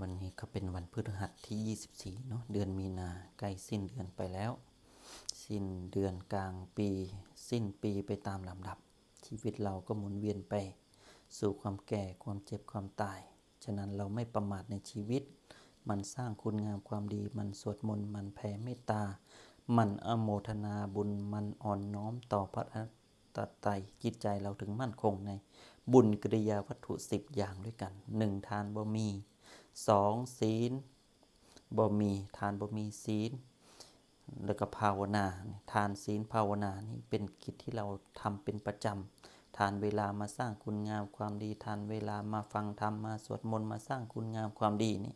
วันนี้ก็เป็นวันพฤหัสที่ 24 เนาะเดือนมีนาใกล้สิ้นเดือนไปแล้ว สิ้นเดือนกลางปี สิ้นปีไปตามลำดับ ชีวิตเราก็หมุนเวียนไป สู่ความแก่ความเจ็บความตาย ฉะนั้นเราไม่ประมาทในชีวิต มันสร้างคุณงามความดี มันสวดมนต์มันแผ่เมตตา มันอโมทนาบุญมันอ่อนน้อมต่อพระรัตไตจิตใจเราถึงมั่นคงในบุญกิริยาวัตถุสิบอย่างด้วยกันหนึ่งทานบ่มี สองศีลบ่มีทานบ่มีศีลแล้วก็ภาวนาทานศีลภาวนานี่เป็นกิจที่เราทำเป็นประจำทานเวลามาสร้างคุณงามความดี ทานเวลามาฟังธรรมมาสวดมนต์มาสร้างคุณงามความดีนี่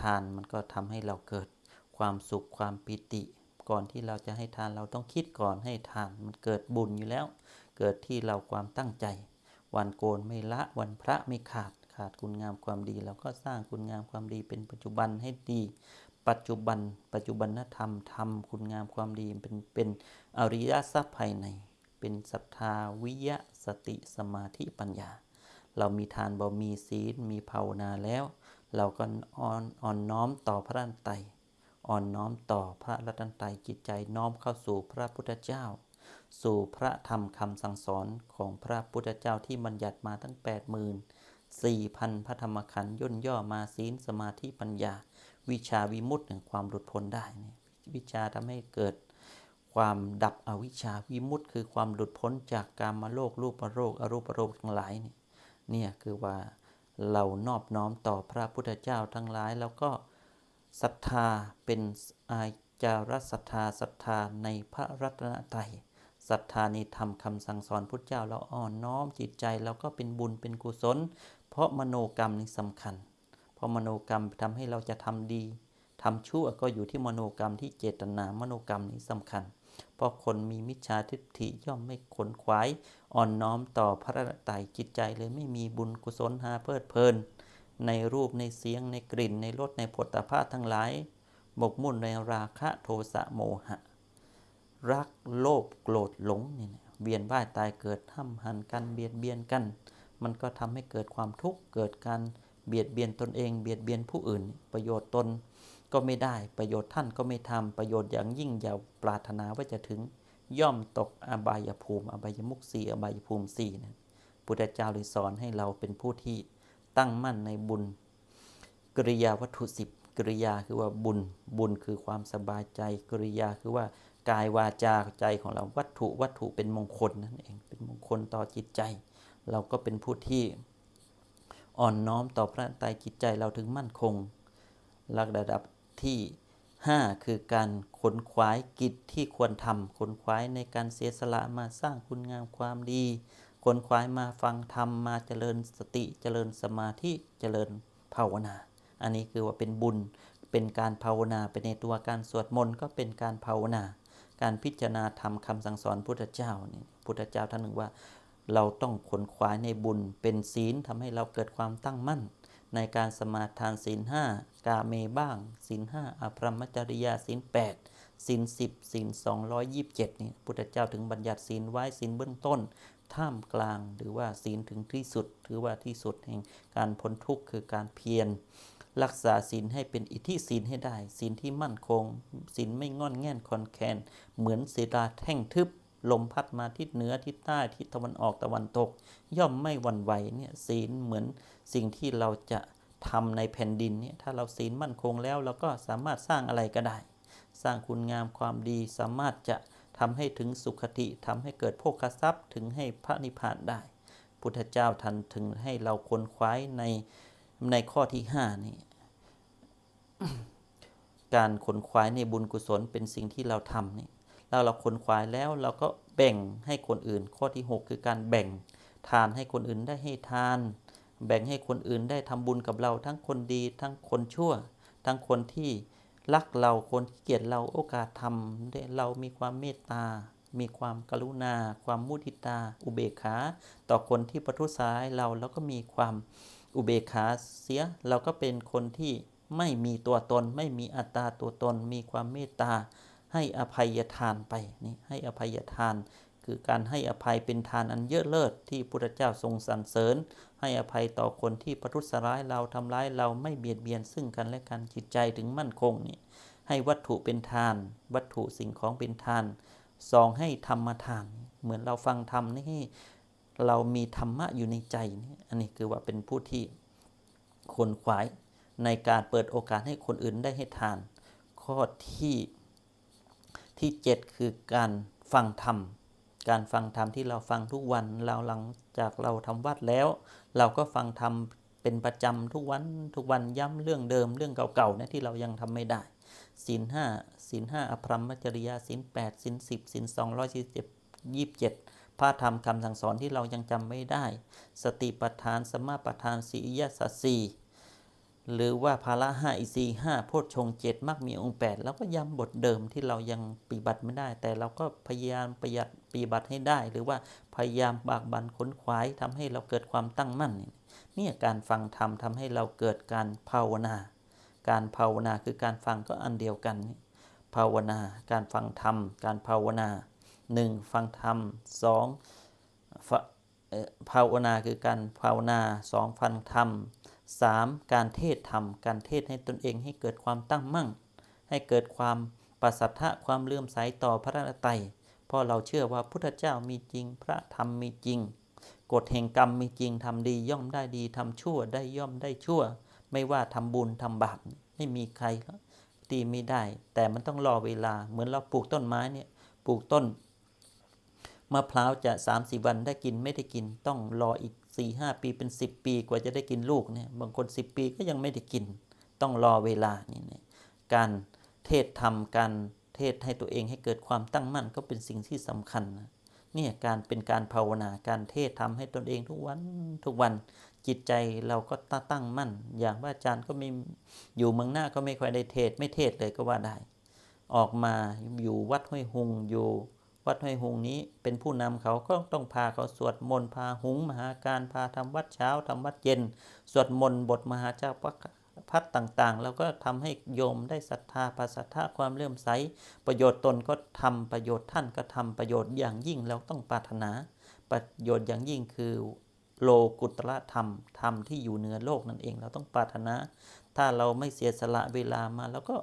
ทานมันก็ทำให้เราเกิดความสุขความปิติ ก่อนที่เราจะให้ทานเราต้องคิดก่อนให้ทานมันเกิดบุญอยู่แล้ว เกิดที่เราความตั้งใจ วันโกนไม่ละวันพระไม่ขาด ขาดคุณงามความดีเราก็สร้างคุณงามความดีเป็นปัจจุบันให้ดี ปัจจุบัน ปัจจุบันธรรมทำคุณงามความดีเป็นเป็นอริยทรัพย์ภายใน เป็นศรัทธาวิยะสติสมาธิปัญญา เรามีทานบ่มีศีลมีภาวนาแล้ว เราก็อ่อนอ่อนน้อมต่อพระรัตนตรัยอ่อนน้อมต่อพระรัตนตรัยจิตใจน้อมเข้าสู่พระพุทธเจ้า สู่พระธรรมคำสั่งสอนของพระพุทธเจ้าที่บัญญัติมาทั้ง 8 0 0 0 0 4,000พระธรรมขันธ์ย่นย่อมาศีลสมาธิปัญญา วิชาวิมุตติแห่งความหลุดพ้นได้เนี่ยวิชาทำให้เกิดความดับอวิชชาวิมุตติคือความหลุดพ้นจากกามโลกรูปโลกอรูปโลกทั้งหลายนี่เนี่ยคือว่าเรานอบน้อมต่อพระพุทธเจ้าทั้งหลาย แล้วก็ศรัทธาเป็นอาจารศรัทธาศรัทธาในพระรัตนตรัยศรัทธาในธรรมคำสั่งสอนพุทธเจ้าเราอ่อนน้อมจิตใจเราก็เป็นบุญเป็นกุศล เพราะมโนกรรมนี่สำคัญ เพราะมโนกรรมทำให้เราจะทำดีทำชั่วก็อยู่ที่มโนกรรมที่เจตนามโนกรรมนี้สำคัญ เพราะคนมีมิจฉาทิฏฐิย่อมไม่ขนขวายอ่อนน้อมต่อพระรัตตรัยจิตใจเลยไม่มีบุญกุศลหาเพลิดเพลิน ในรูปในเสียงในกลิ่นในรสในผลตภาพทั้งหลายบกมุ่นในราคะโทสะโมหะ รักโลภโกรธหลงเนี่ยเวียนว่ายตายเกิดห้ำหันกันเบียดเบียนกัน มันก็ทำให้เกิดความทุกข์เกิดการเบียดเบียนตนเอง เบียดเบียนผู้อื่น ประโยชน์ตนก็ไม่ได้ประโยชน์ท่านก็ไม่ทำประโยชน์อย่างยิ่งอย่าปรารถนาว่าจะถึง ย่อมตกอบายภูมิ อบายมุขสีอบายภูมิสี่นะพุทธเจ้าเลยสอนให้เราเป็นผู้ที่ตั้งมั่นในบุญกริยาวัตถุสิบกริยาคือว่าบุญบุญคือความสบายใจกริยาคือว่ากายวาจาใจของเราวัตถุวัตถุเป็นมงคลนั่นเองเป็นมงคลต่อจิตใจ เราก็เป็นผู้ที่อ่อนน้อมต่อพระไตรจิตใจเราถึงมั่นคงระดับที่ 5 คือการขนขวายกิจที่ควรทำขนขวายในการเสียสละมาสร้างคุณงามความดีขนขวายมาฟังธรรมมาเจริญสติเจริญสมาธิเจริญภาวนา อันนี้คือว่าเป็นบุญเป็นการภาวนาเป็นในตัวการสวดมนต์ก็เป็นการภาวนา การพิจารณาธรรมคำสั่งสอนพุทธเจ้านี่พุทธเจ้าท่านหนึ่งว่า เราต้องขนขวายในบุญเป็นศีลทำให้เราเกิดความตั้งมั่น ในการสมาทานศีลห้ากาเมบ้างศีลห้าอภรมจริยาศีลแปดศีลสิบศีลสองร้อยยิบเจ็ดนี่พุทธเจ้าถึงบัญญัติศีลไว้ศีลเบื้องต้น ท่ามกลางหรือว่าศีลถึงที่สุด ถือว่าที่สุดแห่งการพ้นทุกข์คือการเพียรรักษาศีลให้เป็นอิทธิศีลให้ได้ศีลที่มั่นคงศีลไม่งอนแง่นคอนแคนเหมือนศิลาแท่งทึบ ลมพัดมาทิศเหนือทิศใต้ทิศตะวันออกตะวันตก ย่อมไม่หวั่นไหวเนี่ยศีลเหมือนสิ่งที่เราจะทำในแผ่นดินเนี่ยถ้าเราศีลมั่นคงแล้วเราก็สามารถสร้างอะไรก็ได้ สร้างคุณงามความดีสามารถจะทำให้ถึงสุขติทำให้เกิดโภคทรัพย์ถึงให้พระนิพพานได้ พุทธเจ้าทันถึงให้เราคนคว้ายในในข้อที่ห้านี่การขนขวายในบุญกุศลเป็นสิ่งที่เราทำนี่ เราเราขนขวายแล้วเราก็แบ่งให้คนอื่น ข้อที่ 6 คือการแบ่งทานให้คนอื่นได้ให้ทาน แบ่งให้คนอื่นได้ทำบุญกับเราทั้งคนดี ทั้งคนชั่ว ทั้งคนที่รักเราคนที่เกลียดเราโอกาสทำเรามีความเมตตา มีความกรุณา ความมุทิตา อุเบกขา ต่อคนที่ประทุษร้ายเราแล้วก็มีความอุเบกขาเสียเราก็เป็นคนที่ไม่มีตัวตน ไม่มีอัตตาตัวตน มีความเมตตา ให้อภัยทานไปนี่ให้อภัยทาน คือการให้อภัยเป็นทานอันเยอะเลิศที่พุทธเจ้าทรงสรรเสริญ ให้อภัยต่อคนที่ประทุษร้ายเราทำร้ายเราไม่เบียดเบียนซึ่งกันและกันจิตใจถึงมั่นคงนี่ให้วัตถุเป็นทาน วัตถุสิ่งของเป็นทานสองให้ธรรมทาน เหมือนเราฟังธรรมนี่ให้เรามีธรรมะอยู่ในใจนี่อันนี้คือว่าเป็นผู้ที่คนขวายในการเปิดโอกาสให้คนอื่นได้ให้ทาน ข้อที่ ที่เจ็ดคือการฟังธรรม การฟังธรรมที่เราฟังทุกวัน เราหลังจากเราทำวัดแล้ว เราก็ฟังธรรมเป็นประจำทุกวันทุกวันย้ำเรื่องเดิมเรื่องเก่าๆนะที่เรายังทำไม่ได้ศีลห้าศีลห้าอภรรมจริยาศีลแปดศีลสิบศีลสองร้อยสี่สิบยี่สิบเจ็ดพระธรรมคำสั่งสอนที่เรายังจำไม่ได้ สติปัฏฐานสมาปัฏฐานสียสัสสี หรือว่าภาระห้าอิสีห้าโพชฌงเจ็ดมักมีองค์แปดแล้วก็ย้ำบทเดิมที่เรายังปฏิบัติไม่ได้ แต่เราก็พยายามประหยัดปฏิบัติให้ได้ หรือว่าพยายามบากบันขนขวายทำให้เราเกิดความตั้งมั่นเนี่ยการฟังธรรมทำให้เราเกิดการภาวนา การภาวนาคือการฟังก็อันเดียวกันนี่ภาวนา การฟังธรรม การภาวนาหนึ่งฟังธรรมสองภาวนาคือการภาวนาสองฟังธรรม สามการเทศธรรม การเทศให้ตนเองให้เกิดความตั้งมั่ง ให้เกิดความประสัทธะความเลื่อมใสต่อพระรัตนตรัยเพราะเราเชื่อว่าพุทธเจ้ามีจริง พระธรรมมีจริง กฎแห่งกรรมมีจริงทำดีย่อมได้ดีทำชั่วได้ย่อมได้ชั่ว ไม่ว่าทำบุญทำบาปไม่มีใครตีไม่ได้ แต่มันต้องรอเวลาเหมือนเราปลูกต้นไม้เนี่ยปลูกต้นมะพร้าวจะ3าสี่วันได้กินไม่ได้กินต้องรออีก 4ี่ห้าปีเป็น10ปีกว่าจะได้กินลูกเนี่ยบางคน10ปีก็ยังไม่ได้กิน ต้องรอเวลานี่เนี่ยการเทศทำการเทศให้ตัวเองให้เกิดความตั้งมั่นก็เป็นสิ่งที่สำคัญนะเนี่ยการเป็นการภาวนาการเทศทำให้ตนเองทุกวันทุกวันจิตใจเราก็ตั้งมั่น อย่างว่าอาจารย์ก็ไม่อยู่เมืองหน้าก็ไม่ค่อยได้เทศไม่เทศเลยก็ว่าได้ ออกมาอยู่วัดห้วยหุงอยู่ วัดห้วยหงนี้เป็นผู้นำเขาก็ต้องพาเขาสวดมนต์พาหุงมหาการพาทำวัดเช้าทำวัดเย็น สวดมนต์บทมหาเจ้าพระพัดต่างๆ แล้วก็ทำให้โยมได้ศรัทธาภาษาทะความเลื่อมใส ประโยชน์ตนก็ทำประโยชน์ท่านก็ทำประโยชน์อย่างยิ่งเราต้องปรารถนา ประโยชน์อย่างยิ่งคือโลกุตระธรรมธรรมที่อยู่เหนือโลกนั่นเองเราต้องปรารถนา ถ้าเราไม่เสียสละเวลามาแล้วก็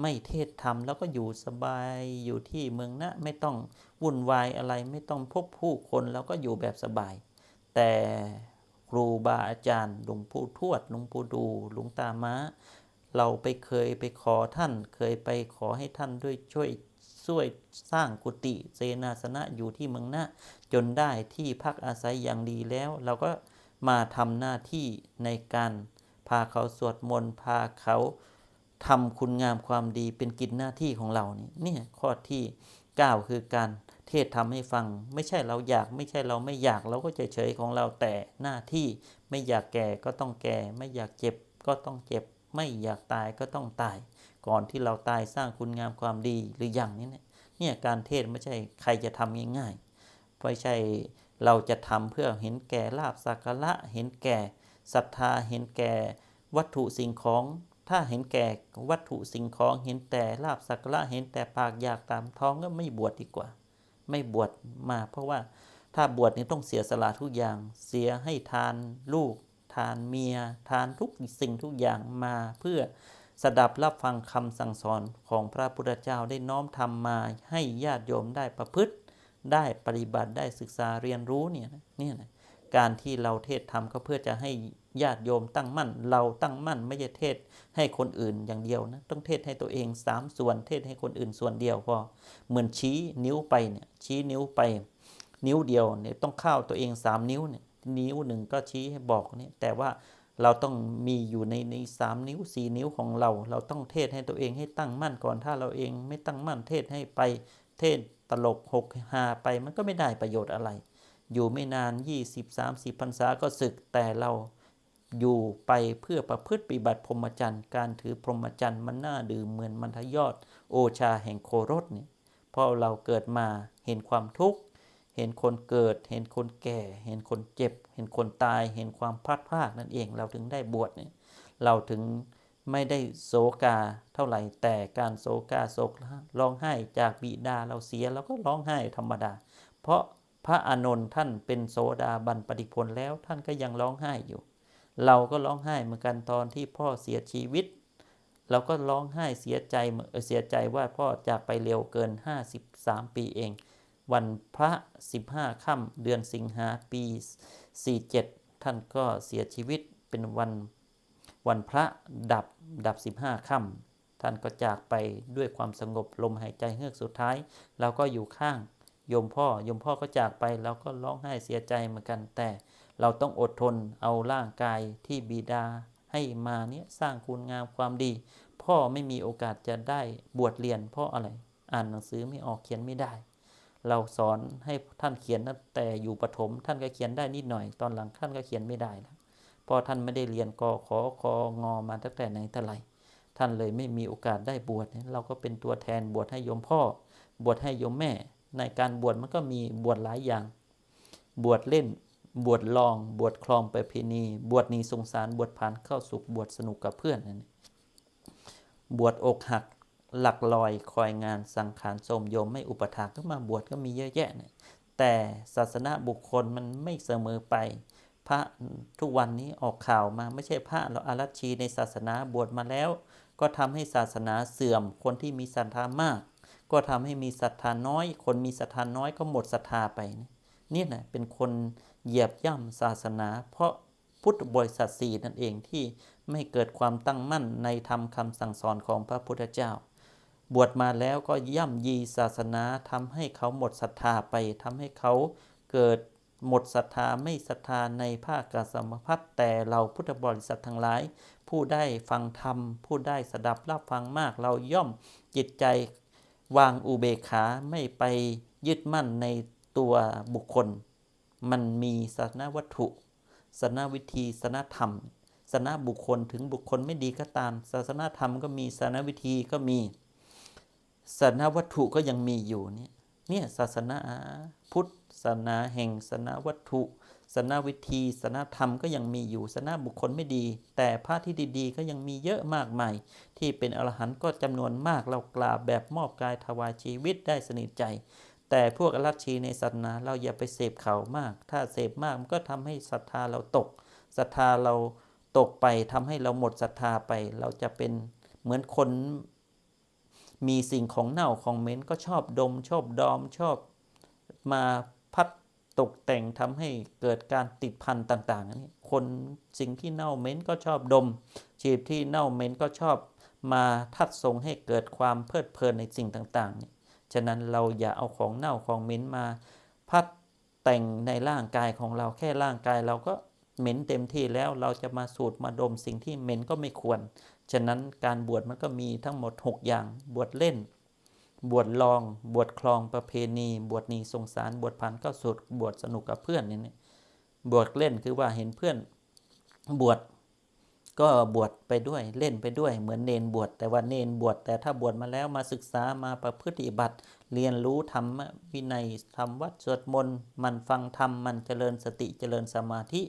ไม่เทศธรรมแล้วก็อยู่สบายอยู่ที่เมืองนะไม่ต้องวุ่นวายอะไรไม่ต้องพบผู้คนแล้วก็อยู่แบบสบาย แต่ครูบาอาจารย์หลวงปู่ทวดหลวงปู่ดูหลวงตาม้า เราไปเคยไปขอท่าน เคยไปขอให้ท่านด้วยช่วยช่วยสร้างกุฏิเสนาสนะอยู่ที่เมืองนะจนได้ที่พักอาศัยอย่างดีแล้ว เราก็มาทำหน้าที่ในการพาเขาสวดมนต์พาเขา ทำคุณงามความดีเป็นกิจหน้าที่ของเรานี่เนี่ข้อที่ 9 คือการเทศทำให้ฟัง ไม่ใช่เราอยาก ไม่ใช่เราไม่อยากเราก็เฉยๆของเราแต่หน้าที่ไม่อยากแก่ก็ต้องแก่ ไม่อยากเจ็บก็ต้องเจ็บ ไม่อยากตายก็ต้องตาย ก่อนที่เราตายสร้างคุณงามความดีหรืออย่างนี้เนี่ยเนี่ยการเทศไม่ใช่ใครจะทำง่ายๆไม่ใช่เราจะทำเพื่อเห็นแก่ลาบสักระเห็นแก่ศรัทธาเห็นแก่วัตถุสิ่งของ ถ้าเห็นแก่วัตถุสิ่งของเห็นแต่ลาบสักการะเห็นแต่ปากอยากตามท้องก็ไม่บวชดีกว่า ไม่บวชมา เพราะว่าถ้าบวชนี่ต้องเสียสละทุกอย่าง เสียให้ทานลูก ทานเมีย ทานทุกสิ่งทุกอย่างมาเพื่อสดับรับฟังคำสั่งสอนของพระพุทธเจ้าได้น้อมทำมาให้ญาติโยมได้ประพฤติ ได้ปฏิบัติได้ศึกษาเรียนรู้เนี่ยนะเนี่ยนะการที่เราเทศทำก็เพื่อจะให้ ญาติโยมตั้งมั่น เราตั้งมั่นไม่ใช่เทศให้คนอื่นอย่างเดียวนะ ต้องเทศให้ตัวเองสามส่วน เทศให้คนอื่นส่วนเดียวพอเหมือนชี้นิ้วไปเนี่ยชี้นิ้วไป นิ้วเดียวเนี่ยต้องเข้าตัวเองสามนิ้วเนี่ยนิ้วหนึ่งก็ชี้ให้บอกเนี่ยแต่ว่าเราต้องมีอยู่ในในสามนิ้วสี่นิ้วของเรา เราต้องเทศให้ตัวเองให้ตั้งมั่นก่อนถ้าเราเองไม่ตั้งมั่นเทศให้ไป เทศตลกหกหาไปมันก็ไม่ได้ประโยชน์อะไร อยู่ไม่นาน 20-30พรรษาก็ศึกแต่เรา อยู่ไปเพื่อประพฤติปฏิบัติพรหมจรรย์ การถือพรหมจรรย์มันน่าดื่มเหมือนมันทยอด โอชาแห่งโครสเนี่ยเพราะเราเกิดมาเห็นความทุกข์ เห็นคนเกิด เห็นคนแก่ เห็นคนเจ็บ เห็นคนตาย เห็นความพลาดพลาดนั่นเองเราถึงได้บวชเนี่ยเราถึงไม่ได้โศกาเท่าไหร่แต่การโศกาโศกร้องไห้จากบิดาเราเสียเราก็ร้องไห้ธรรมดา เพราะพระอานนท์ท่านเป็นโสดาบันปฏิพลแล้วท่านก็ยังร้องไห้อยู่ เราก็ร้องไห้เหมือนกันตอนที่พ่อเสียชีวิต เราก็ร้องไห้เสียใจเสียใจว่าพ่อจากไปเร็วเกิน 53 ปีเอง วันพระ 15ค่ำเดือนสิงหาปี 47 ท่านก็เสียชีวิตเป็นวันวันพระดับดับ 15ค่ำท่านก็จากไปด้วยความสงบลมหายใจเฮือกสุดท้าย เราก็อยู่ข้างโยมพ่อโยมพ่อก็จากไปเราก็ร้องไห้เสียใจเหมือนกันแต่ เราต้องอดทนเอาร่างกายที่บิดาให้มาเนี่ยสร้างคุณงามความดี พ่อไม่มีโอกาสจะได้บวชเรียนเพราะอะไร อ่านหนังสือไม่ออกเขียนไม่ได้ เราสอนให้ท่านเขียนตั้งแต่อยู่ประถมท่านก็เขียนได้นิดหน่อย ตอนหลังท่านก็เขียนไม่ได้แล้วพราะท่านไม่ได้เรียนกอขอคองอมาตั้งแต่ไหนแต่ไรท่านเลยไม่มีโอกาสได้บวชเนี่ยเราก็เป็นตัวแทนบวชให้โยมพ่อ บวชให้โยมแม่ ในการบวชมันก็มีบวชหลายอย่าง บวชเล่น บวชลอง บวชคลองไปเพณี บวชนีสงสาร บวชผ่านเข้าสุข บวชสนุกกับเพื่อนนั่นบวชอกหักหลักลอยคอยงานสังขารสมยมไม่อุปถากก็มาบวชก็มีเยอะแยะเนี่ยแต่ศาสนาบุคคลมันไม่เสมอไป พระทุกวันนี้ออกข่าวมาไม่ใช่พระเราอารัชชีในศาสนาบวชมาแล้ว ก็ทำให้ศาสนาเสื่อมคนที่มีศรัทธามาก ก็ทำให้มีศรัทธาน้อย คนมีศรัทธาน้อยก็หมดศรัทธาไปนะเนี่ยนะเป็นคน เหยียบย่ำศาสนา เพราะพุทธบริษัทสี่นั่นเองที่ไม่เกิดความตั้งมั่นในธรรมคำสั่งสอนของพระพุทธเจ้า บวชมาแล้วก็ย่ำยีศาสนาทำให้เขาหมดศรัทธาไปทำให้เขาเกิดหมดศรัทธาไม่ศรัทธาในภาคกสมพัทแต่เราพุทธบริษัททั้งหลาย ผู้ได้ฟังธรรม ผู้ได้สดับรับฟังมากเราย่อมจิตใจวางอุเบกขาไม่ไปยึดมั่นในตัวบุคคล มันมีศาสนาวัตถุศาสนาวิธีศาสนาธรรมศาสนาบุคคลถึงบุคคลไม่ดีก็ตาม ศาสนาธรรมก็มีศาสนาวิธีก็มีศาสนาวัตถุก็ยังมีอยู่เนี่ยเนี่ยศาสนาพุทธศาสนาแห่งศาสนาวัตถุศาสนาวิธีศาสนาธรรมก็ยังมีอยู่ศาสนาบุคคลไม่ดี แต่พระที่ดีๆ ก็ยังมีเยอะมากมายที่เป็นอรหันต์ก็จำนวนมากเรากราบแบบมอบกายถวายชีวิตได้สนิทใจ แต่พวกอรัชชีในศาสนาเราอย่าไปเสพเขามาก ถ้าเสพมากมันก็ทำให้ศรัทธาเราตกศรัทธาเราตกไปทำให้เราหมดศรัทธาไป เราจะเป็นเหมือนคน มีสิ่งของเน่าของเหม็นก็ชอบดม ชอบดอมชอบมาพัดตกแต่งทำให้เกิดการติดพันต่างๆนนี้คนสิ่งที่เน่าเหม็นก็ชอบดม ชีพที่เน่าเหม็นก็ชอบมาทัดทรงให้เกิดความเพลิดเพลินในสิ่งต่างๆเนี่ย ฉะนั้นเราอย่าเอาของเน่าของเหม็นมา พัดแต่งในร่างกายของเราแค่ร่างกายเราก็เหม็นเต็มที่แล้วเราจะมาสูดมาดมสิ่งที่เหม็นก็ไม่ควร ฉะนั้นการบวชมันก็มีทั้งหมด 6 อย่าง บวชเล่น บวชลอง บวชคลองประเพณี บวชนีสงสาร บวชผ่านเข้าสุด บวชสนุกกับเพื่อนนี่บวชเล่นคือว่าเห็นเพื่อน บวช ก็บวชไปด้วยเล่นไปด้วยเหมือนเนนบวชแต่ว่าเนนบวชแต่ถ้าบวชมาแล้วมาศึกษามาประพฤติบัติ เรียนรู้ธรรมวินัยทำวัดสวดมนต์มันฟังธรรมมันเจริญสติเจริญสมาธิ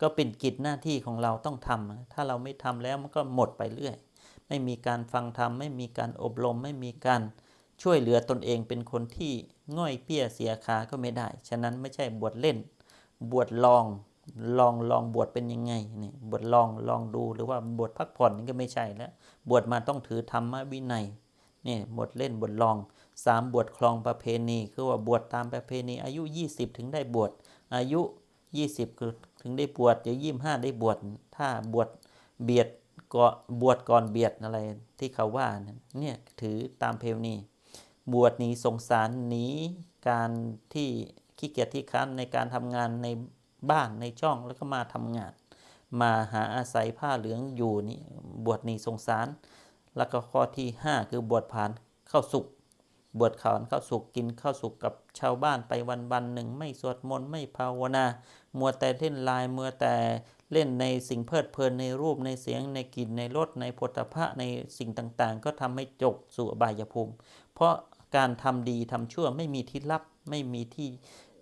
ก็เป็นกิจหน้าที่ของเราต้องทำถ้าเราไม่ทำแล้วมันก็หมดไปเรื่อย ไม่มีการฟังธรรมไม่มีการอบรมไม่มีการช่วยเหลือตนเองเป็นคนที่ง่อยเปี้ยเสียขาก็ไม่ได้ ฉะนั้นไม่ใช่บวชเล่น บวชลอง ลองลองบวชเป็นยังไงนี่บวชลองลองดูหรือว่าบวชพักผ่อนนี่ก็ไม่ใช่แล้วบวชมาต้องถือธรรมวินัยนี่บวชเล่นบวชลองสามบวชคลองประเพณีคือว่าบวชตามประเพณี อายุ 20 ถึงได้บวชอายุ 20 คือถึงได้บวชเดี๋ยวยี่ห้าได้บวชถ้าบวชเบียดก็บวชก่อนเบียดอะไรที่เขาว่าเนี่ยถือตามเพลนีบวชหนีสงสารหนีการที่ขี้เกียจที่ค้านในการทำงานใน บ้านในช่องแล้วก็มาทำงาน มาหาอาศัยผ้าเหลืองอยู่นี่บวชหนีสงสาร แล้วก็ข้อที่ 5 คือบวชผ่านเข้าสุกบวชข่านเข้าสุกกินข้าวสุกกับชาวบ้านไปวันวันหนึ่ง ไม่สวดมนต์ไม่ภาวนา มัวแต่เล่นลน์มัวแต่เล่นในสิ่งเพลิดเพลินในรูปในเสียงในกลิ่นในรสในผลิตภัณฑ์ในสิ่งต่างๆ ก็ทำให้จกสู่อบายภูมิ เพราะการทำดีทำชั่วไม่มีที่ลับไม่มีที่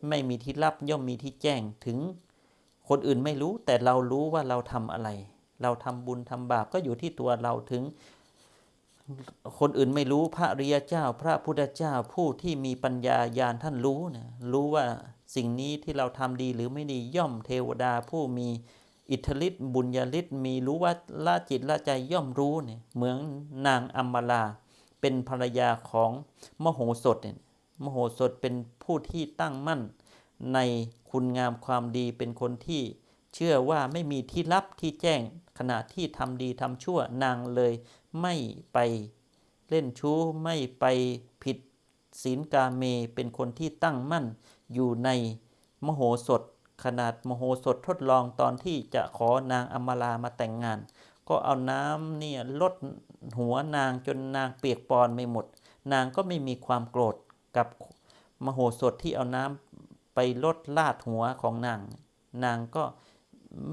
ไม่มีที่ลับย่อมมีที่แจ้งถึงคนอื่นไม่รู้แต่เรารู้ว่าเราทำอะไร เราทำบุญทำบาปก็อยู่ที่ตัวเราถึง คนอื่นไม่รู้พระริยเจ้า พระพุทธเจ้าผู้ที่มีปัญญาญาณท่านรู้นะรู้ว่าสิ่งนี้ที่เราทำดีหรือไม่ดีย่อมเทวดาผู้มีอิทธิฤทธิ์บุญญาฤทธิ์มีรู้ว่าละจิตละใจย่อมรู้เนี่ยเหมือนนางอัมมาลา เป็นภรรยาของมโหสถเนี่ยมโหสถเป็นผู้ที่ตั้งมั่น ในคุณงามความดีเป็นคนที่ เชื่อว่าไม่มีที่ลับที่แจ้งขณะที่ทำดีทำชั่วนางเลยไม่ไป เล่นชู้ไม่ไปผิดศีลกาเมเป็นคนที่ตั้งมั่นอยู่ในมโหสถ ขนาดมโหสถทดลองตอนที่จะขอนางอมรามาแต่งงาน ก็เอาน้ำเนี่ยลดหัวนางจนนางเปียกปอนไม่หมด นางก็ไม่มีความโกรธกับมโหสถที่เอาน้ำ ไปลดลาดหัวของนาง นางก็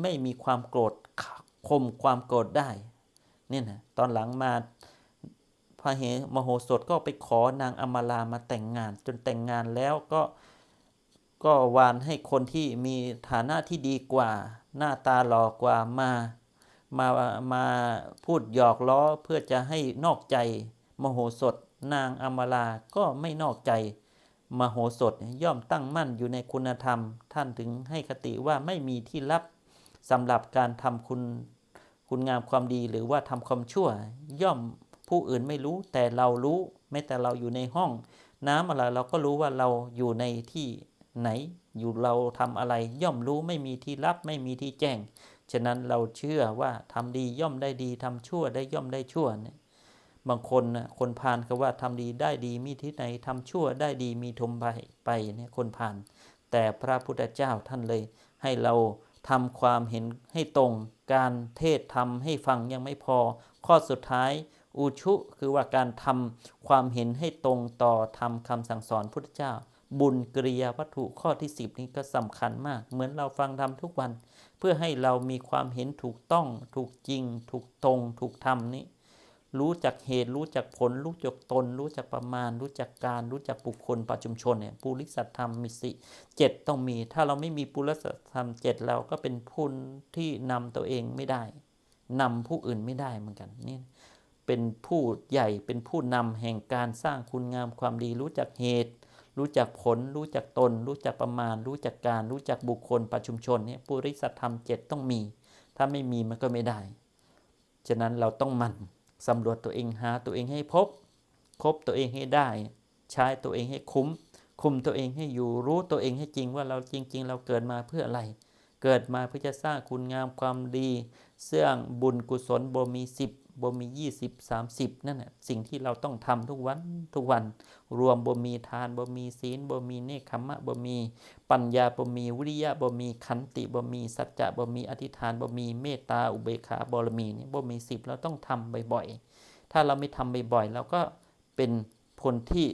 ไม่มีความโกรธข่มความโกรธได้เนี่ยนะตอนหลังมาพระเหมโหสถก็ไปขอนางอมรามาแต่งงาน จนแต่งงานแล้วก็ก็วานให้คนที่มีฐานะที่ดีกว่า หน้าตาหล่อกว่ามามามาพูดหยอกล้อเพื่อจะให้นอกใจ มโหสถ นางอมราก็ไม่นอกใจ มโหสถย่อมตั้งมั่นอยู่ในคุณธรรม ท่านถึงให้คติว่าไม่มีที่ลับสำหรับการทำคุณคุณงามความดีหรือว่าทำความชั่ว ย่อมผู้อื่นไม่รู้แต่เรารู้แม้แต่เราอยู่ในห้อง น้ำอะไรเราก็รู้ว่าเราอยู่ในที่ไหน อยู่เราทำอะไรย่อมรู้ไม่มีที่ลับไม่มีที่แจ้ง ฉะนั้นเราเชื่อว่าทำดีย่อมได้ดีทำชั่วได้ย่อมได้ชั่วเนี่ย บางคนนะคนพาลก็ว่าทำดีได้ดีมีที่ไหนทำชั่วได้ดีมีทมไปไปเนี่ยคนพาลแต่พระพุทธเจ้าท่านเลย ให้เราทำความเห็นให้ตรงการเทศทำให้ฟังยังไม่พอ ข้อสุดท้ายอุชุคือว่าการทำความเห็นให้ตรงต่อทำคำสั่งสอนพุทธเจ้า บุญกริยาวัตถุข้อที่ 10 นี้ก็สำคัญมาก เหมือนเราฟังทำทุกวัน เพื่อให้เรามีความเห็นถูกต้อง ถูกจริง ถูกตรง ถูกทำนี้ รู้จักเหตุ รู้จักผล รู้จักตน รู้จักประมาณ รู้จักการ รู้จักบุคคลปัจจุมชนเนี่ยปุริสัตธรรมมิสิเจ็ดต้องมี ถ้าเราไม่มีปุริสัตธรรมเจ็ดเราก็เป็นผู้ที่นำตัวเองไม่ได้นำผู้อื่นไม่ได้เหมือนกันนี่เป็นผู้ใหญ่เป็นผู้นำแห่งการสร้างคุณงามความดี รู้จักเหตุ รู้จักผล รู้จักตน รู้จักประมาณ รู้จักการรู้จักบุคคลปัจจุมชนเนี่ยปุริสัตธรรมเจ็ดต้องมี ถ้าไม่มีมันก็ไม่ได้ฉะนั้นเราต้องมัน สำรวจตัวเองหาตัวเองให้พบ คบตัวเองให้ได้ ใช้ตัวเองให้คุ้ม คุมตัวเองให้อยู่รู้ตัวเองให้จริงว่าเราจริง ๆ เราเกิดมาเพื่ออะไร เกิดมาเพื่อจะสร้างคุณงามความดีเสื่องบุญกุศลบ่มีสิบ บ่มียี่สิบสามสิบนั่นแหะสิ่งที่เราต้องทำทุกวันทุกวัน รวมบ่มีทานบ่มีศีลบ่มีเนคขมะบ่มี ปัญญาบ่มีวิริยะบ่มีขันติบ่มีสัจจะบ่มีอธิษฐานบ่มีเมตตาอุเบกขาบารมีนี่บ่มีสิบเราต้องทำบ่อยๆ ถ้าเราไม่ทำบ่อยๆเราก็เป็นคนที่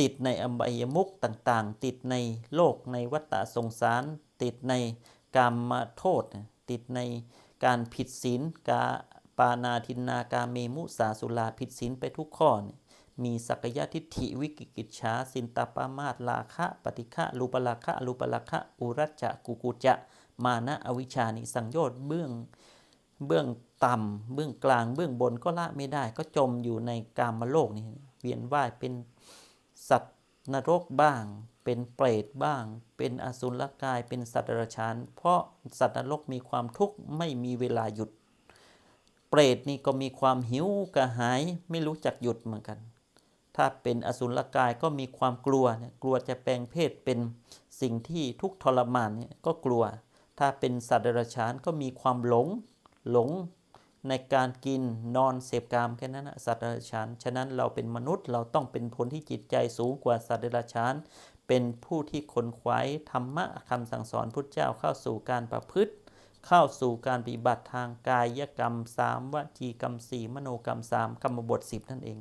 ติดในอบายมุกต่างๆ ติดในโลกในวัฏฏะสงสาร ติดในกามมโทษ ติดใน การผิดศีลกาปานาทินนากาเมมุสาสุลาผิดศีลไปทุกข้อเนี่ยมีสักยะทิฏฐิวิกิกิจฉาสินตาปามาตลาคะปฏิฆะลูปลาคะลูปลาคะอุรัจจะกุกุจะ มานะอวิชานิสังโยชน์เบื้องเบื้องต่ำเบื้องกลางเบื้องบนก็ละไม่ได้ ก็จมอยู่ในกามโลกนี่เวียนว่ายเป็นสัตว์นรกบ้าง เป็นเปรตบ้าง เป็นอสุรกาย เป็นสัตว์เดรัจฉาน เพราะสัตว์นรกมีความทุกข์ไม่มีเวลาหยุด เปรตนี่ก็มีความหิวกระหายไม่รู้จักหยุดเหมือนกัน ถ้าเป็นอสุรกายก็มีความกลัวเนี่ยกลัวจะแปลงเพศเป็นสิ่งที่ทุกทรมานเนี่ยก็กลัว ถ้าเป็นสัตว์เดรัจฉานก็มีความหลง หลง ในการกินนอนเสพกามแค่นั้นนะสัตว์เดรัจฉานฉะนั้นเราเป็นมนุษย์เราต้องเป็นคนที่จิตใจสูงกว่าสัตว์เดรัจฉานเป็นผู้ที่คนขวายธรรมะคำสั่งสอนพุทธเจ้าเข้าสู่การประพฤติ เข้าสู่การปฏิบัติทางกายกรรมสามวจีกรรมสี่มโนกรรมสามกรรมบทสิบนั่นเอง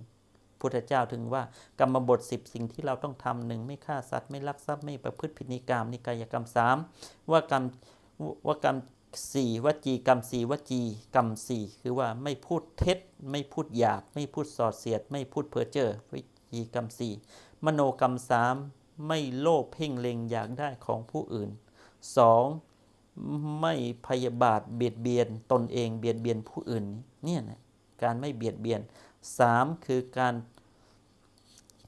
พุทธเจ้าถึงว่ากรรมบทสิบสิ่งที่เราต้องทำหนึ่งไม่ฆ่าสัตว์ไม่ลักทรัพย์ไม่ประพฤติผิดนิกรรมนิกายกรรมสามว่ากรรมว่ากรรม สี่วจีกรรมสี่วจีกรรมสี่คือว่าไม่พูดเท็จ ไม่พูดหยาบ ไม่พูดสอดเสียด ไม่พูดเพ้อเจ้อวจีกรรมสี่มโนกรรมสามไม่โลภเพ่งเล็งอยากได้ของผู้อื่นสองไม่พยาบาทเบียดเบียนตนเองเบียดเบียนผู้อื่นเนี่ยนะการไม่เบียดเบียนสามคือการ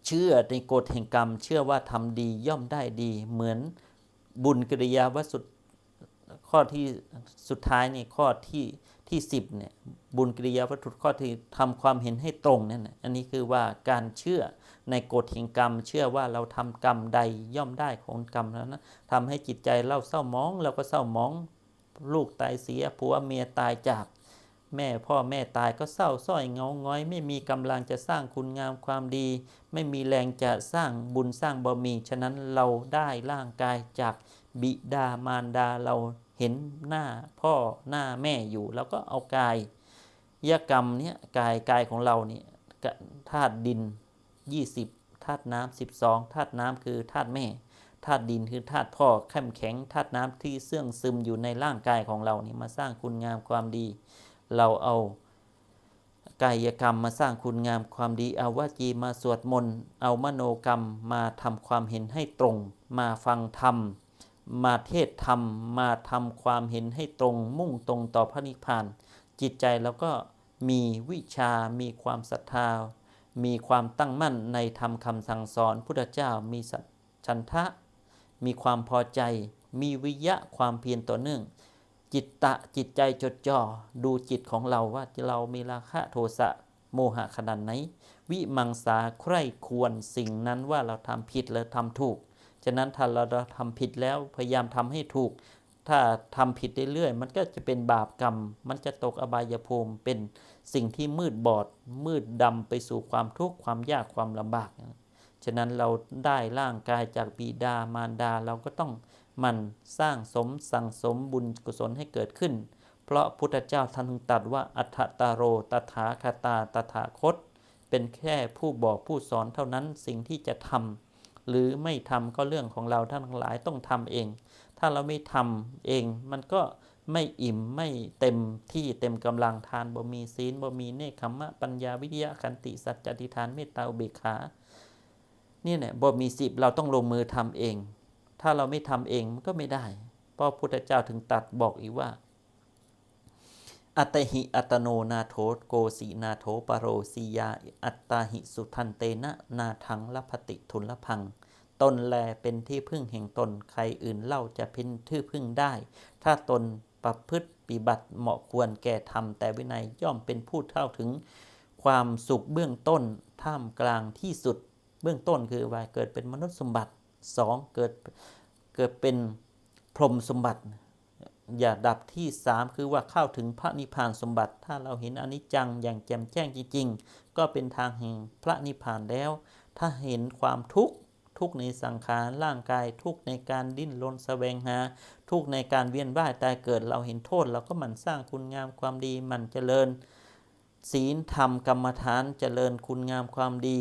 เชื่อในกฎแห่งกรรม เชื่อว่าทำดีย่อมได้ดี เหมือนบุญกิริยาวัตสุด ข้อที่สุดท้ายนี่ข้อที่ที่สิบเนี่ยบุญกิริยาวัตถุข้อที่ทำความเห็นให้ตรงนั่นนะอันนี้คือว่าการเชื่อในกฎแห่งกรรม เชื่อว่าเราทำกรรมใดย่อมได้ของกรรมนั้นนะทำให้จิตใจเราเศร้ามองเราก็เศร้ามองลูกตายเสียผัวเมียตายจากแม่พ่อแม่ตายก็เศร้าส้อยเงาง้อย ไม่มีกำลังจะสร้างคุณงามความดี ไม่มีแรงจะสร้างบุญสร้างบารมีฉะนั้นเราได้ร่างกายจากบิดามารดาเรา เห็นหน้าพ่อหน้าแม่อยู่ แล้วก็เอากายยกรรมเนี้ยกายกายของเราเนี่ยธาตุดิน 20ธาตุน้ำ12ธาตุน้ำคือธาตุแม่ธาตุดินคือธาตุพ่อเข้มแข็งธาตุน้ำที่เสื่องซึมอยู่ในร่างกายของเรานี่มาสร้างคุณงามความดี เราเอากายกรรมมาสร้างคุณงามความดี เอาวจีมาสวดมนต์เอามโนกรรมมาทำความเห็นให้ตรง มาฟังธรรม มาเทศธรรมมาทำความเห็นให้ตรงมุ่งตรงต่อพระนิพพาน จิตใจเราก็มีวิชา มีความศรัทธา มีความตั้งมั่นในธรรมคำสั่งสอนพุทธเจ้ามีสัจฉันทะ มีความพอใจ มีวิยะความเพียรต่อเนื่อง จิตตะจิตใจจดจ่อดูจิตของเราว่าเรามีราคะโทสะโมหะขนาดไหน วิมังสาใคร่ควรสิ่งนั้นว่าเราทำผิดหรือทำถูก ฉะนั้นถ้าเราทำผิดแล้วพยายามทำให้ถูก ถ้าทำผิดเรื่อยๆ มันก็จะเป็นบาปกรรม มันจะตกอบายภูมิ เป็นสิ่งที่มืดบอด มืดดำไปสู่ความทุกข์ความยากความลำบาก ฉะนั้นเราได้ร่างกายจากบิดามารดาเราก็ต้องมันสร้างสมสั่งสมบุญกุศลให้เกิดขึ้น เพราะพุทธเจ้าท่านตรัสว่าอัฏตาโรตถาคตาตถาคต เป็นแค่ผู้บอกผู้สอนเท่านั้นสิ่งที่จะทำ หรือไม่ทำก็เรื่องของเราท่านทั้งหลายต้องทำเอง ถ้าเราไม่ทำเอง มันก็ไม่อิ่มไม่เต็มที่เต็มกำลังทานบ่มีศีลบ่มีเนคขมะปัญญาวิทยาขันติสัจจติทานเมตตาอุเบกขานี่เนี่ยบ่มีสิบเราต้องลงมือทำเอง ถ้าเราไม่ทำเองมันก็ไม่ได้ เพราะพุทธเจ้าถึงตัดบอกอีกว่า อัตหิอัตโนนาโถโกสีนาโถปโรสียา อัตตาหิสุทันเตนะนาทังลพติทุนลพัง ตนแลเป็นที่พึ่งแห่งตนใครอื่นเล่าจะเป็นที่พึ่งได้ ถ้าตนประพฤติปฏิบัติเหมาะควรแก่ธรรมแต่วินัยย่อมเป็นผู้เท่าถึง ความสุขเบื้องต้นท่ามกลางที่สุดเบื้องต้นคือว่าเกิดเป็นมนุษย์สมบัติสองเกิดเกิดเป็นพรหมสมบัติ อย่าดับที่สามคือว่าเข้าถึงพระนิพพานสมบัติ ถ้าเราเห็นอนิจจังอย่างแจ่มแจ้งจริง ๆ ก็เป็นทางแห่งพระนิพพานแล้ว ถ้าเห็นความทุกข์ทุกข์ในสังขารร่างกายทุกข์ในการดิ้นรนแสวงหา ทุกข์ในการเวียนว่ายตายเกิดเราเห็นโทษ เราก็หมั่นสร้างคุณงามความดีหมั่นเจริญ ศีลธรรมกรรมฐานเจริญคุณงามความดี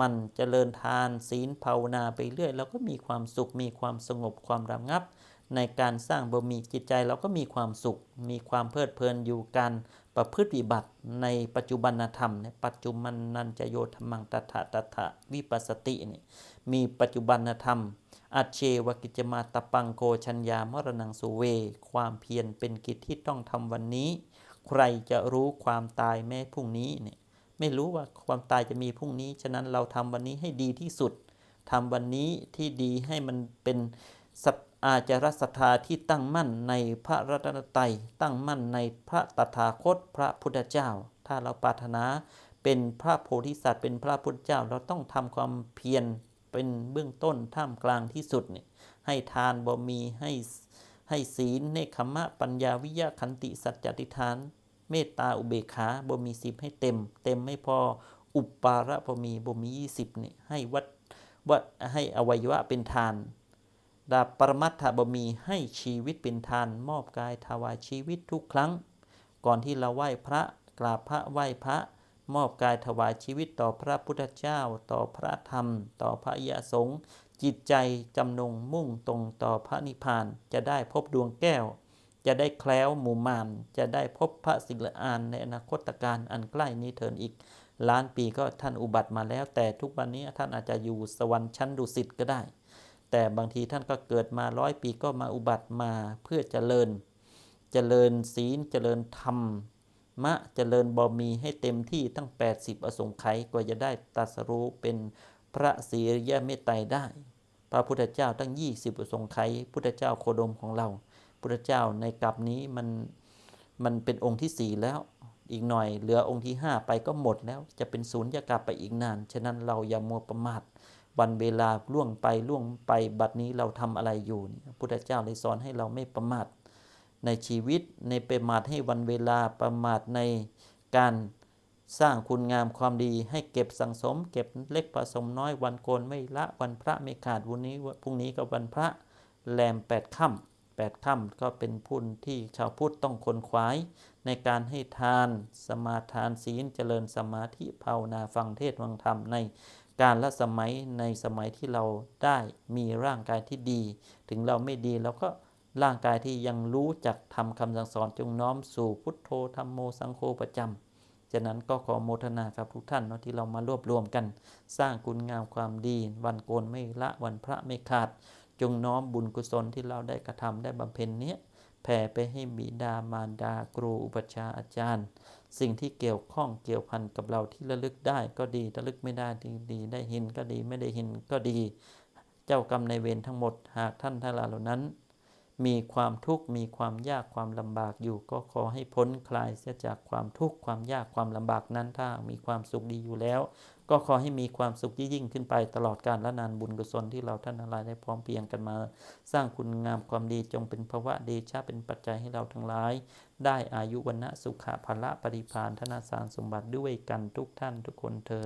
มันเจริญทาน ศีลภาวนาไปเรื่อยเราก็มีความสุขมีความสงบความระงับ ในการสร้างบามีจิตใจเราก็มีความสุข มีความเพลิดเพลินอยู่การประพฤติปฏิบัติในปัจจุบันธรรมเนี่ยปัจจุบันนันจะโยธรรมังตถาตถะวิปัสสติเนี่ยมีปัจจุบันธรรมอัจเชวกิจมาตปังโกชัญญามรณังสุเว ความเพียรเป็นกิจที่ต้องทำวันนี้ ใครจะรู้ความตายแม้พรุ่งนี้เนี่ยไม่รู้ว่าความตายจะมีพรุ่งนี้ ฉะนั้นเราทำวันนี้ให้ดีที่สุดทำวันนี้ที่ดีให้มันเป็นสัต อาจารศรัทธาที่ตั้งมั่นในพระรัตนตรัยตั้งมั่นในพระตถาคตพระพุทธเจ้า ถ้าเราปรารถนาเป็นพระโพธิสัตว์เป็นพระพุทธเจ้าเราต้องทำความเพียรเป็นเบื้องต้นท่ามกลางที่สุดเนี่ยให้ทานบ่มีให้ให้ศีลเนคขมะปัญญาวิยะขันติสัจจติทาน เมตตาอุเบกขาบ่มีสิบให้เต็ม เต็มไม่พออุปปาระบ่มีบ่มียี่สิบเนี่ยให้วัดวัดให้อวัยวะเป็นทาน ดาบปรมัตถบมีให้ชีวิตเป็นทาน มอบกายถวายชีวิตทุกครั้ง ก่อนที่เราไหว้พระกราบพระไหว้พระ มอบกายถวายชีวิตต่อพระพุทธเจ้า ต่อพระธรรม ต่อพระยาสงฆ์จิตใจจำนงมุ่งตรงต่อพระนิพพานจะได้พบดวงแก้ว จะได้แคล้วหมู่มานจะได้พบพระสิลอานในอนาคตการอันใกล้นี้เถินอีก ล้านปีก็ท่านอุบัติมาแล้ว แต่ทุกวันนี้ท่านอาจจะอยู่สวรรค์ชั้นดุสิตก็ได้ แต่บางทีท่านก็เกิดมาร้อยปีก็มาอุบัติมาเพื่อเจริญ เจริญศีลเจริญธรรมมะเจริญบอมีให้เต็มที่ตั้ง 80 อสงไขยกว่าจะได้ตัสรู้เป็นพระศีริยเมตไตรได้ พระพุทธเจ้าตั้ง 20ประสงค์ไขยพุทธเจ้าโคดมของเราพุทธเจ้าในกลับนี้มันมันเป็นองค์ที่สี่แล้วอีกหน่อยเหลือองค์ที่ห้าไปก็หมดแล้วจะเป็นศูนย์ยากลับไปอีกนาน ฉะนั้นเราอย่ามัวประมาท วันเวลาล่วงไปล่วงไปบัดนี้เราทำอะไรอยู่เนี่ยพุทธเจ้าเลยสอนให้เราไม่ประมาทในชีวิตในประมาทให้วันเวลาประมาทในการสร้างคุณงามความดีให้เก็บสังสม เก็บเล็กผสมน้อยวันโกนไม่ละวันพระไม่ขาดวันนี้พรุ่งนี้ก็วันพระแรมแปดค่ำแปดค่ำก็เป็นพุนที่ชาวพุทธต้องคนขวาย ในการให้ทานสมาทานศีลเจริญสมาธิภาวนาฟังเทศน์ฟังธรรมใน การละสมัยในสมัยที่เราได้มีร่างกายที่ดี ถึงเราไม่ดีเราก็ร่างกายที่ยังรู้จักทำคำสั่งสอนจงน้อมสู่พุทโธธรรมโมสังโฆประจำฉะนั้นก็ขอโมทนากับทุกท่านเนาะที่เรามารวบรวมกัน สร้างคุณงามความดี วันโกนไม่ละวันพระไม่ขาด จงน้อมบุญกุศลที่เราได้กระทำได้บำเพ็ญเนี้ย แผ่ไปให้บิดามารดาครูอุปัชฌาย์อาจารย์ สิ่งที่เกี่ยวข้องเกี่ยวพันกับเราที่ระลึกได้ก็ดีระลึกไม่ได้ดีได้เห็นก็ดีไม่ได้เห็นก็ดี เจ้ากรรมในายเวรทั้งหมดหากท่านทั้งหลายเหล่านั้น มีความทุกข์มีความยากความลำบากอยู่ก็ขอให้พ้นคลายเสียจากความทุกข์ความยากความลำบากนั้นถ้ามีความสุขดีอยู่แล้ว ก็ขอให้มีความสุขยิ่งขึ้นไปตลอดการละนานบุญกุศลที่เราท่านทั้งหลายได้พร้อมเพียงกันมา สร้างคุณงามความดีจงเป็นภาวะเดชะเป็นปัจจัยให้เราทั้งหลาย ได้อายุวันนะสุขะพละปริพานธนาสารสมบัติด้วยกันทุกท่านทุกคนเธอ